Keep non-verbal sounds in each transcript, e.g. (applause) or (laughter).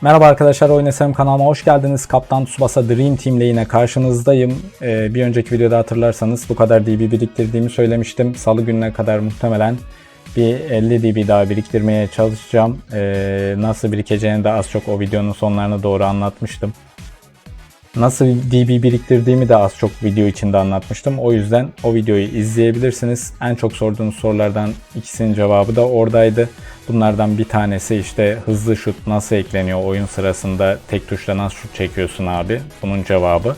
Merhaba arkadaşlar Oynasam kanalıma hoş geldiniz. Kaptan Tsubasa Dream Team ile yine karşınızdayım. Ee, bir önceki videoda hatırlarsanız bu kadar DB biriktirdiğimi söylemiştim. Salı gününe kadar muhtemelen bir 50 DB daha biriktirmeye çalışacağım. Ee, nasıl birikeceğini de az çok o videonun sonlarına doğru anlatmıştım. Nasıl DB biriktirdiğimi de az çok video içinde anlatmıştım. O yüzden o videoyu izleyebilirsiniz. En çok sorduğunuz sorulardan ikisinin cevabı da oradaydı. Bunlardan bir tanesi işte hızlı şut nasıl ekleniyor oyun sırasında tek tuşla nasıl şut çekiyorsun abi? Bunun cevabı.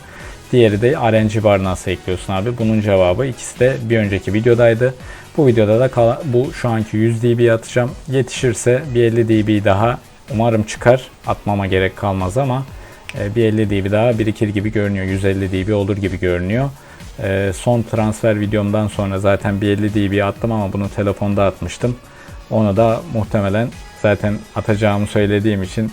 Diğeri de RNG bar nasıl ekliyorsun abi? Bunun cevabı. İkisi de bir önceki videodaydı. Bu videoda da kala- bu şu anki 100 dB atacağım. Yetişirse bir 50 dB daha umarım çıkar. Atmama gerek kalmaz ama bir 50 dB daha birikir gibi görünüyor. 150 dB olur gibi görünüyor. E, Son transfer videomdan sonra zaten bir 50 dB attım ama bunu telefonda atmıştım. Onu da muhtemelen zaten atacağımı söylediğim için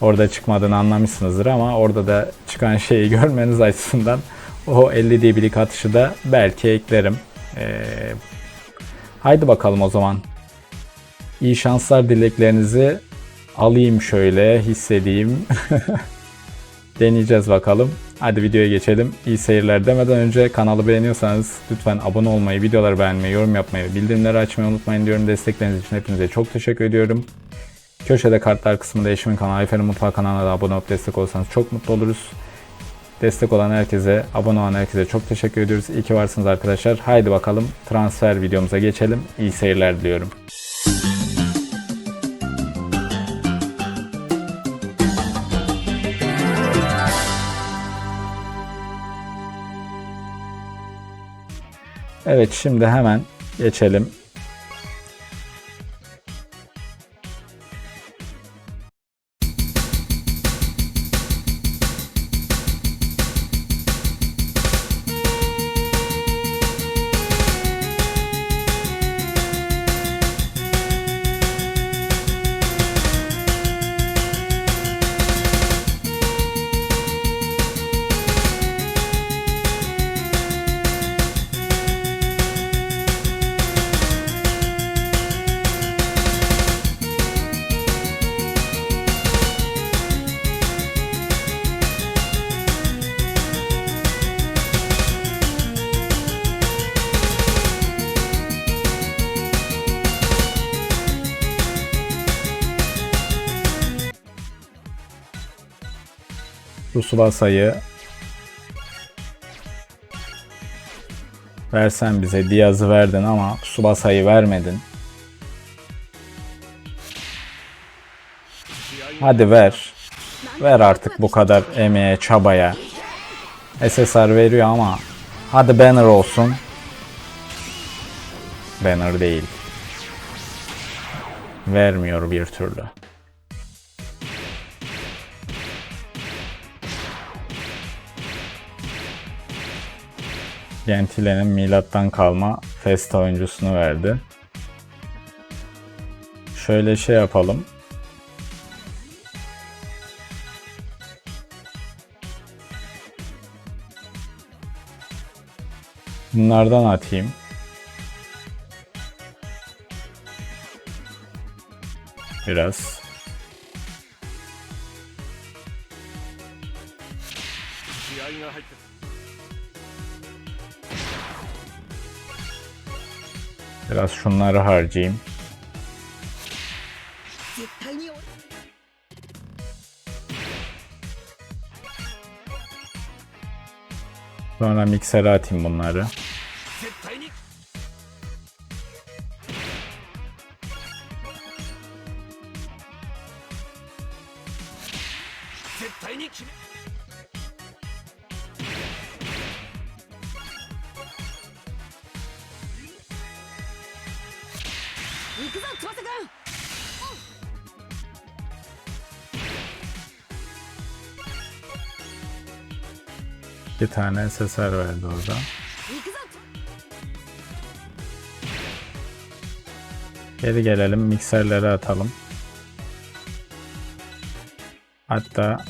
orada çıkmadığını anlamışsınızdır ama orada da çıkan şeyi (laughs) görmeniz açısından o 50 dB'lik atışı da belki eklerim. E, haydi bakalım o zaman. İyi şanslar dileklerinizi alayım şöyle hissedeyim. (laughs) Deneyeceğiz bakalım. Hadi videoya geçelim. İyi seyirler demeden önce kanalı beğeniyorsanız lütfen abone olmayı, videoları beğenmeyi, yorum yapmayı, bildirimleri açmayı unutmayın diyorum. Destekleriniz için hepinize çok teşekkür ediyorum. Köşede kartlar kısmında eşimin kanalı Ayfer'in Mutfağı kanalına da abone olup destek olursanız çok mutlu oluruz. Destek olan herkese, abone olan herkese çok teşekkür ediyoruz. İyi ki varsınız arkadaşlar. Haydi bakalım transfer videomuza geçelim. İyi seyirler diliyorum. Evet şimdi hemen geçelim. Tsubasa'yı versen bize Diaz'ı verdin ama Tsubasa'yı vermedin. Hadi ver. Ver artık bu kadar emeğe, çabaya. SSR veriyor ama hadi banner olsun. Banner değil. Vermiyor bir türlü. Gentile'nin milattan kalma Festa oyuncusunu verdi. Şöyle şey yapalım. Bunlardan atayım. Biraz. Biraz şunları harcayayım. Sonra miksere atayım bunları. Zıplayın. İki tane SSR verdi orada. Geri gelelim mikserleri atalım. Hatta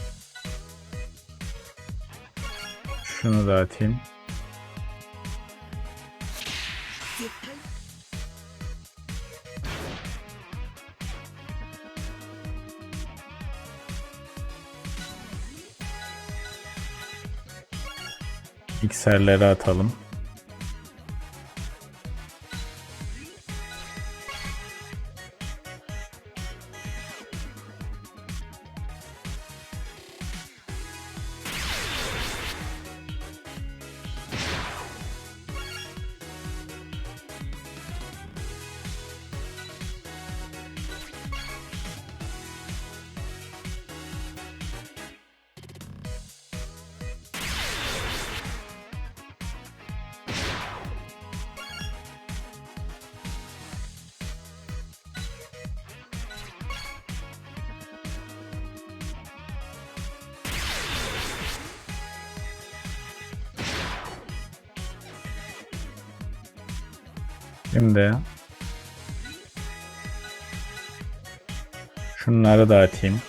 şunu da atayım. İkserleri atalım. Şimdi şunları da atayım.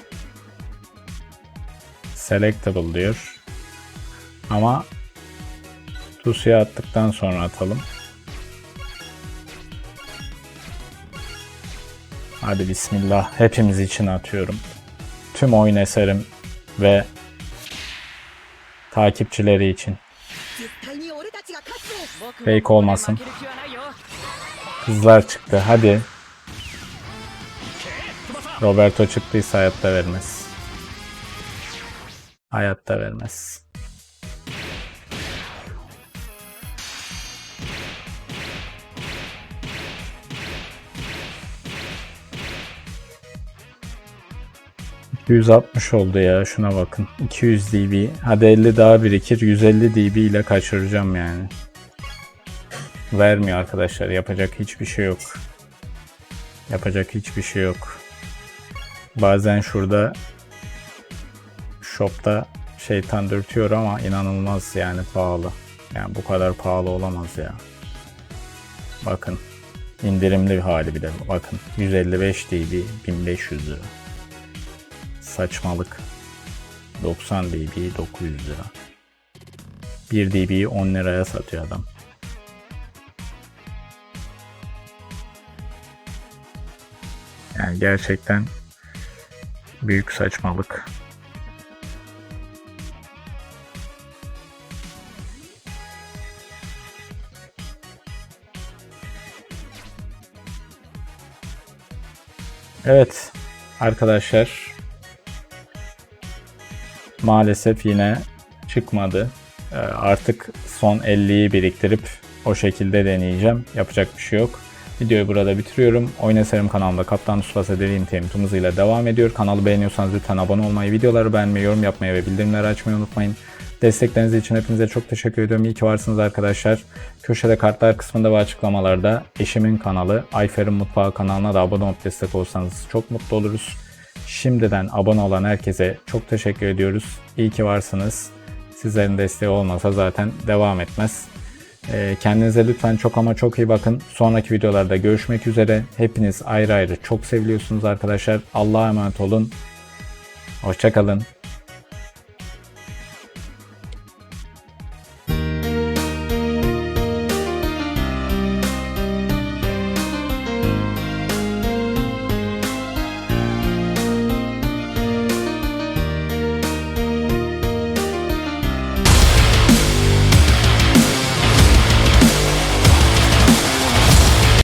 Selectable diyor. Ama Tusu'ya attıktan sonra atalım. Hadi bismillah hepimiz için atıyorum. Tüm oyun eserim ve takipçileri için. Fake olmasın. Kızlar çıktı. Hadi. Roberto çıktıysa hayatta vermez. Hayatta vermez. ...260 oldu ya şuna bakın. 200 dB. Hadi 50 daha birikir. 150 dB ile kaçıracağım yani. Vermiyor arkadaşlar. Yapacak hiçbir şey yok. Yapacak hiçbir şey yok. Bazen şurada shopta şeytan dürtüyor ama inanılmaz yani pahalı. Yani bu kadar pahalı olamaz ya. Bakın. indirimli bir hali bile. Bakın. 155 dB 1500 lira. Saçmalık. 90 dB 900 lira. 1 dB'yi 10 liraya satıyor adam. Yani gerçekten büyük saçmalık. Evet arkadaşlar maalesef yine çıkmadı. Ee, Artık son 50'yi biriktirip o şekilde deneyeceğim. Yapacak bir şey yok. Videoyu burada bitiriyorum. Oyun Eserim kanalında Kaptan Tsubasa Team tüm hızıyla devam ediyor. Kanalı beğeniyorsanız lütfen abone olmayı, videoları beğenmeyi, yorum yapmayı ve bildirimleri açmayı unutmayın. Destekleriniz için hepinize çok teşekkür ediyorum. İyi ki varsınız arkadaşlar. Köşede kartlar kısmında ve açıklamalarda eşimin kanalı Ayfer'in Mutfağı kanalına da abone olup destek olursanız çok mutlu oluruz. Şimdiden abone olan herkese çok teşekkür ediyoruz. İyi ki varsınız. Sizlerin desteği olmasa zaten devam etmez. Ee, Kendinize lütfen çok ama çok iyi bakın. Sonraki videolarda görüşmek üzere. Hepiniz ayrı ayrı çok seviliyorsunuz arkadaşlar. Allah'a emanet olun. Hoşçakalın.